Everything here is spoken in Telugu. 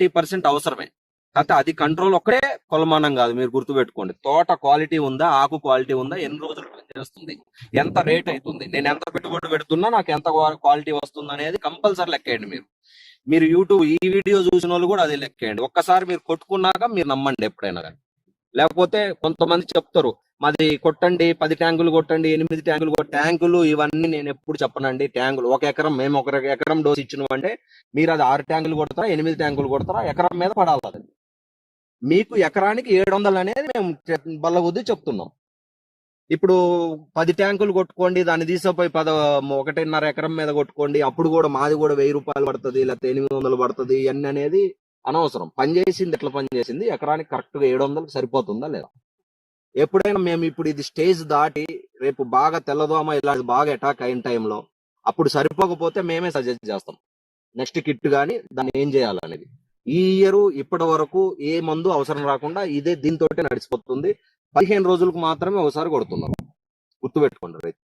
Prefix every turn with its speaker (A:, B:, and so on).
A: నైన్టీ పర్సెంట్ అవసరమే. కాకపోతే అది కంట్రోల్ ఒక్కడే కొలమానం కాదు మీరు గుర్తుపెట్టుకోండి. తోట క్వాలిటీ ఉందా ఆకు క్వాలిటీ ఉందా ఎన్ని రోజులు పనిచేస్తుంది ఎంత రేట్ అవుతుంది నేను ఎంత పెట్టుబడి పెడుతున్నా నాకు ఎంత క్వాలిటీ వస్తుంది అనేది కంపల్సరీ లెక్కేయండి మీరు. మీరు యూట్యూబ్ ఈ వీడియో చూసిన వాళ్ళు కూడా అది లెక్కేయండి ఒక్కసారి మీరు కొట్టుకున్నాక మీరు నమ్మండి ఎప్పుడైనా కానీ. లేకపోతే కొంతమంది చెప్తారు మాది కొట్టండి పది ట్యాంకులు కొట్టండి ఎనిమిది ట్యాంకులు ట్యాంకులు ఇవన్నీ నేను ఎప్పుడు చెప్పనండి ట్యాంకులు. ఒక ఎకరం మేము ఒక ఎకరం డోస్ ఇచ్చినామంటే మీరు అది ఆరు ట్యాంకులు కొడతారా ఎనిమిది ట్యాంకులు కొడతారా ఎకరం మీద పడాలి అది. మీకు ఎకరానికి ఏడు వందలు అనేది మేము చె- బల్ల చెప్తున్నాం. ఇప్పుడు పది ట్యాంకులు కొట్టుకోండి దాన్ని తీసుకుపోయి పద ఒకటిన్నర ఎకరం మీద కొట్టుకోండి అప్పుడు కూడా మాది కూడా వెయ్యి రూపాయలు పడుతుంది లేకపోతే ఎనిమిది వందలు పడుతుంది ఇవన్నీ అనేది అనవసరం. పని చేసింది ఎట్లా పని చేసింది? ఎకరానికి కరెక్ట్గా ఏడు వందలకు సరిపోతుందా లేదా? ఎప్పుడైనా మేము ఇప్పుడు ఇది స్టేజ్ దాటి రేపు బాగా తెల్లదోమ ఇలాంటి బాగా అటాక్ అయిన టైంలో అప్పుడు సరిపోకపోతే మేమే సజెస్ట్ చేస్తాం. నెక్స్ట్ కిట్ కానీ దాన్ని ఏం చేయాలనేది. ఈ ఇయర్ ఇప్పటి వరకు ఏ మందు అవసరం రాకుండా ఇదే దీంతో నడిచిపోతుంది. పదిహేను రోజులకు మాత్రమే ఒకసారి కొడుతున్నాం. గుర్తుపెట్టుకోండి రైతు.